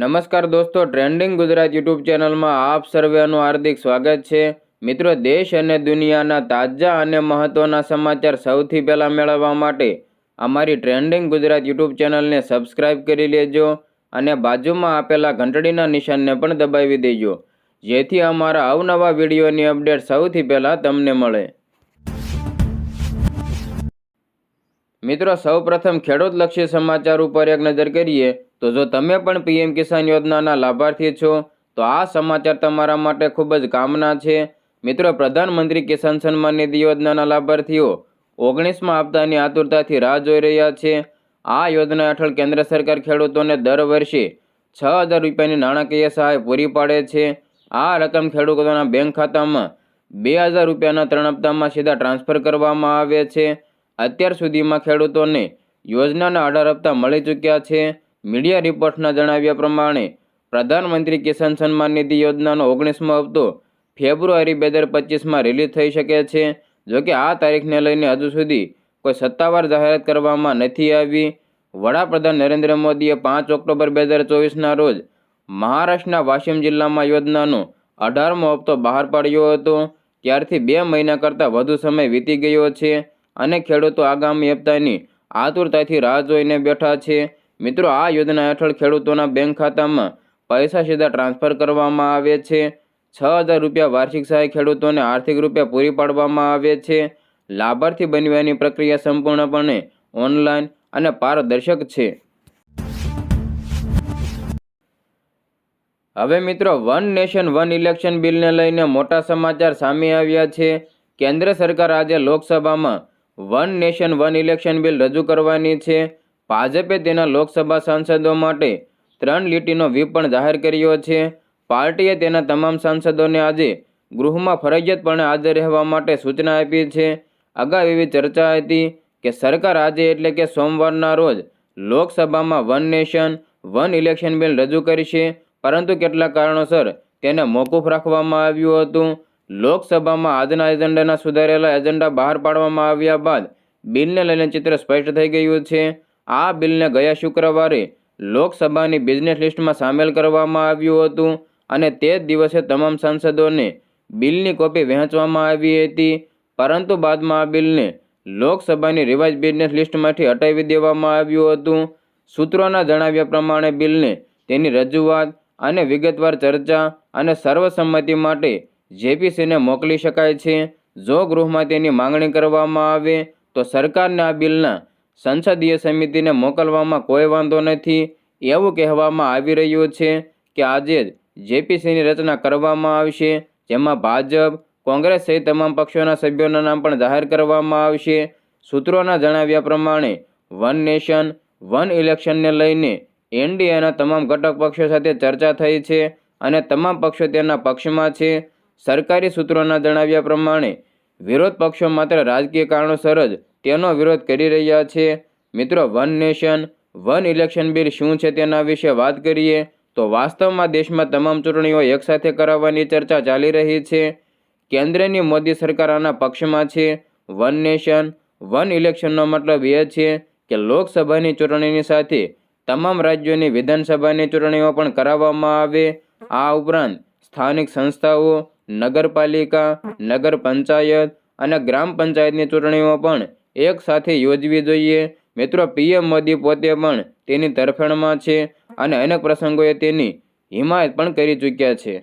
નમસ્કાર દોસ્તો trending Gujarat YouTube ચેનલમાં આપ સર્વેનું હાર્દિક સ્વાગત છે. મિત્રો, દેશ અને દુનિયાના તાજા અને મહત્ત્વના સમાચાર સૌથી પહેલાં મેળવવા માટે અમારી ટ્રેન્ડિંગ ગુજરાત યુટ્યુબ ચેનલને સબસ્ક્રાઇબ કરી લેજો અને બાજુમાં આપેલા ઘંટડીના નિશાનને પણ દબાવી દેજો. જેથી અમારા અવનવા વિડીયોની અપડેટ સૌથી પહેલાં તમને મળે. મિત્રો, સૌપ્રથમ ખેડૂતલક્ષી સમાચાર ઉપર એક નજર કરીએ, તો જો તમે પણ પીએમ કિસાન યોજનાના લાભાર્થી છો, તો આ સમાચાર તમારા માટે ખૂબ જ કામના છે. મિત્રો, પ્રધાનમંત્રી કિસાન સન્માન નિધિ યોજનાના લાભાર્થીઓ ઓગણીસમાં હપ્તાની આતુરતાથી રાહ જોઈ રહ્યા છે. આ યોજના હેઠળ કેન્દ્ર સરકાર ખેડૂતોને દર વર્ષે છ હજાર રૂપિયાની નાણાકીય સહાય પૂરી પાડે છે. આ રકમ ખેડૂતોના બેંક ખાતામાં બે હજાર રૂપિયાના ત્રણ હપ્તામાં સીધા ટ્રાન્સફર કરવામાં આવે છે. અત્યાર સુધીમાં ખેડૂતોને યોજનાના અઢાર હપ્તા મળી ચૂક્યા છે. મીડિયા રિપોર્ટ્સના જણાવ્યા પ્રમાણે, પ્રધાનમંત્રી કિસાન સન્માન નિધિ યોજનાનો ઓગણીસમો હપ્તો ફેબ્રુઆરી બે હજાર પચીસમાં રિલીઝ થઈ શકે છે. જોકે આ તારીખને લઈને હજુ સુધી કોઈ સત્તાવાર જાહેરાત કરવામાં નથી આવી. વડાપ્રધાન નરેન્દ્ર મોદીએ પાંચ ઓક્ટોબર બે હજાર ચોવીસના રોજ મહારાષ્ટ્રના વાશિમ જિલ્લામાં યોજનાનો અઢારમો હપ્તો બહાર પાડ્યો હતો. ત્યારથી બે મહિના કરતાં વધુ સમય વીતી ગયો છે. અને ખેડૂતો આગામી હપ્તાની આતુરતાથી રાહ જોઈને બેઠા છે. મિત્રો, આ યોજના હેઠળ ખેડૂતોના બેંક ખાતામાં પૈસા સીધા ટ્રાન્સફર કરવામાં આવે છે. છ હજાર રૂપિયા વાર્ષિક સહાય ખેડૂતોને આર્થિક રૂપે પૂરી પાડવામાં આવે છે. લાભાર્થી બનવાની પ્રક્રિયા સંપૂર્ણપણે ઓનલાઈન અને પારદર્શક છે. હવે મિત્રો, વન નેશન, વન ઇલેક્શન બિલને લઈને મોટા સમાચાર સામે આવ્યા છે. કેન્દ્ર સરકાર આજે લોકસભામાં one nation, one election bill રજૂ કરવાની છે. ભાજપે તેના લોકસભા સાંસદો માટે ત્રણ લીટીનો વ્હીપ પણ જાહેર કર્યો છે. પાર્ટીએ તેના તમામ સાંસદોને આજે ગૃહમાં ફરજિયાતપણે હાજર રહેવા માટે સૂચના આપી છે. અગાઉ એવી ચર્ચા હતી કે સરકાર આજે એટલે કે સોમવારના રોજ લોકસભામાં one nation, one election bill રજૂ કરશે. પરંતુ કેટલાક કારણોસર તેને મોકૂફ રાખવામાં આવ્યું હતું. લોકસભામાં આજના એજન્ડાના સુધારેલા એજન્ડા બહાર પાડવામાં આવ્યા બાદ બિલને લઈને ચિત્ર સ્પષ્ટ થઈ ગયું છે. આ બિલને ગયા શુક્રવારે લોકસભાની બિઝનેસ લિસ્ટમાં સામેલ કરવામાં આવ્યું હતું અને તે જ દિવસે તમામ સાંસદોને બિલની કોપી વહેંચવામાં આવી હતી. પરંતુ બાદમાં આ બિલને લોકસભાની રિવાઇઝ બિઝનેસ લિસ્ટમાંથી હટાવી દેવામાં આવ્યું હતું. સૂત્રોના જણાવ્યા પ્રમાણે બિલને તેની રજૂઆત અને વિગતવાર ચર્ચા અને સર્વસંમતિ માટે જેપીસીને મોકલી શકાય છે. જો ગૃહમાં તેની માંગણી કરવામાં આવે, તો સરકારને આ બિલના સંસદીય સમિતિને મોકલવામાં કોઈ વાંધો નથી. એવું કહેવામાં આવી રહ્યું છે કે આજે જેપીસીની રચના કરવામાં આવશે, જેમાં ભાજપ, કોંગ્રેસ સહિત તમામ પક્ષોના સભ્યોના નામ પણ જાહેર કરવામાં આવશે. સૂત્રોના જણાવ્યા પ્રમાણે, વન નેશન, વન ઇલેક્શનને લઈને એનડીએના તમામ ઘટક પક્ષો સાથે ચર્ચા થઈ છે અને તમામ પક્ષો તેના પક્ષમાં છે. સરકારી સૂત્રોના જણાવ્યા પ્રમાણે, વિરોધ પક્ષો માત્ર રાજકીય કારણોસર જ તેનો વિરોધ કરી રહ્યા છે. મિત્રો, one nation, one election bill શું છે તેના વિશે વાત કરીએ, તો વાસ્તવમાં દેશમાં તમામ ચૂંટણીઓ એકસાથે કરાવવાની ચર્ચા ચાલી રહી છે. કેન્દ્રની મોદી સરકાર આના પક્ષમાં છે. વન નેશન, વન ઇલેક્શનનો મતલબ એ છે કે લોકસભાની ચૂંટણીની સાથે તમામ રાજ્યોની વિધાનસભાની ચૂંટણીઓ પણ કરાવવામાં આવે. આ ઉપરાંત સ્થાનિક સંસ્થાઓ નગરપાલિકા નગર પંચાયત અને ગ્રામ પંચાયતની ચૂંટણીઓ પણ એક સાથે યોજવી જોઈએ. મિત્રો, પીએમ મોદી પોતે પણ તેની તરફેણમાં છે અને અનેક પ્રસંગોએ તેની હિમાયત પણ કરી ચૂક્યા છે.